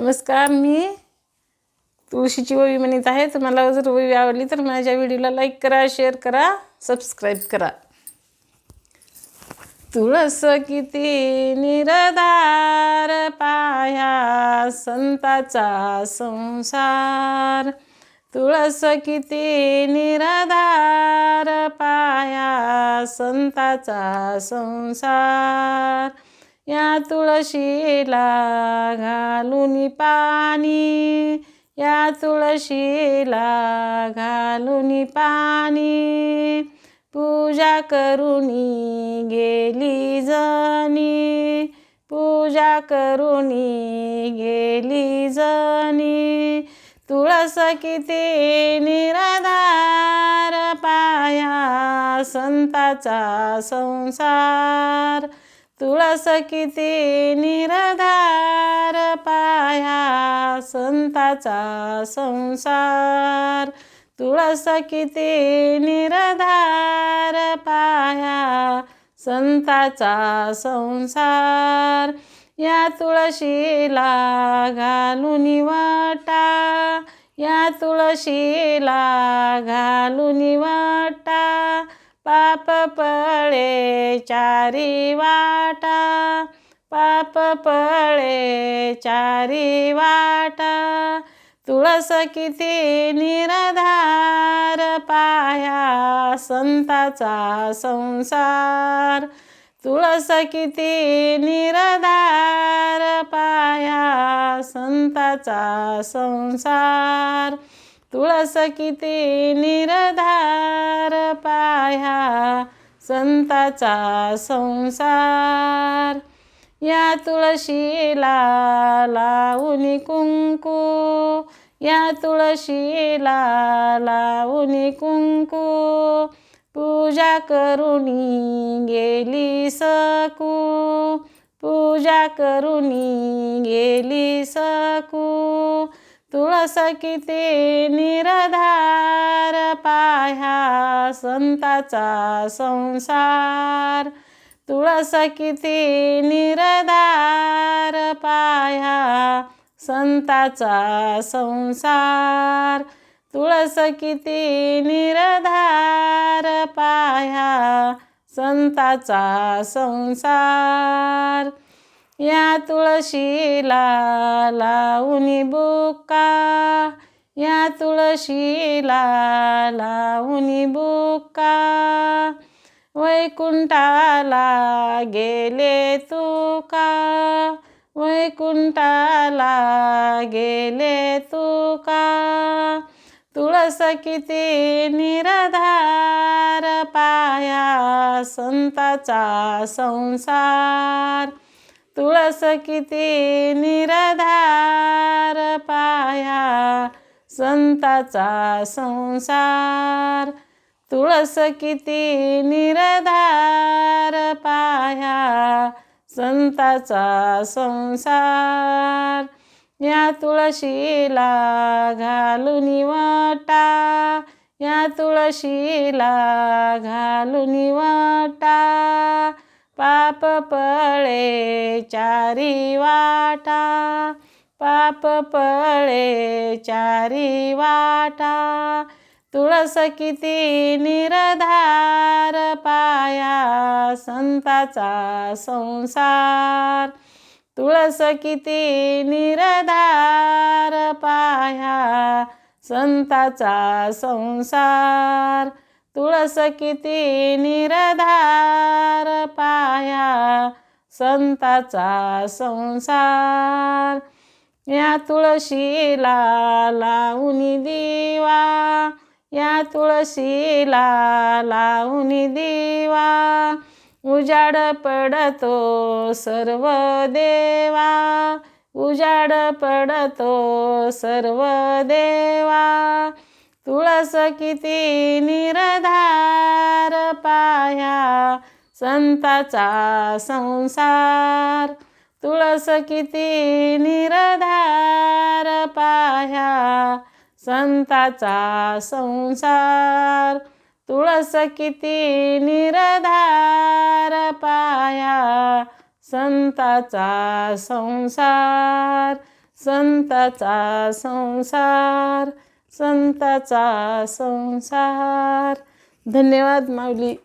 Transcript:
नमस्कार मी तुळशीची ववी म्हणत आहे. तुम्हाला जर ववी आवडली तर माझ्या व्हिडिओला लाईक करा शेअर करा सबस्क्राईब करा. तुळस किती निरधार पाया संताचा संसार. तुळस किती निरधार पाया संताचा संसार. या तुळशीला घालून पाणी या तुळशीला घालून पाणी. पूजा करून गेली जनी पूजा करुनी गेली जनी तुळस किती निराधार पाया संताचा संसार. तुळस किती निरधार पाया संताचा संसार. तुळस किती निरधार पाया संताचा संसार. या तुळशीला घालून वाटा या तुळशीला घालून वाटा. पाप पळे चारी वाटा पाप पळे चारी वाटा. तुळस किती निराधार पाया संताचा संसार. तुळस किती निराधार पाया संताचा संसार. तुळस किती निरधार पाया संताचा संसार. या तुळशीला लावून कुंकू या तुळशीला लावून कुंकू. पूजा करुणी गेली सकू पूजा करुनी गेली सकू. तुळस किती निरधार पाह्या संताचा संसार. तुळस किती निरधार पाह्या संताचा संसार. तुळस किती निरधार पाह्या संताचा संसार. या तुळशीला लावणी बुका. या तुळशीला लावणी बुका. वैकुंठाला गेले तुका. वैकुंठाला गेले तुका. तुळस किती निराधार पाया संताचा संसार. तुळस किती निराधार पाया संताचा संसार. तुळस किती निरधार पाया संताचा संसार. या तुळशीला घालून वाटा या तुळशीला घालून वाटा. पाप पळे चारी वाटा पाप पळे चारी वाटा. तुळस किती निरधार पाया संताचा संसार. तुळस किती निरधार पाया संताचा संसार. तुळस किती निरधार पाया संताचा संसार. या तुळशीला लावून दिवा या तुळशीला लावून दिवा. उजाड पडतो सर्व देवा उजाड पडतो सर्व देवा. तुळस किती निरधार पाया संताचा संसार. तुळस किती निरधार पाया संताचा संसार. तुळस किती निरधार पाया संताचा संसार. संताचा संसार. संताचा संसार. धन्यवाद माऊली.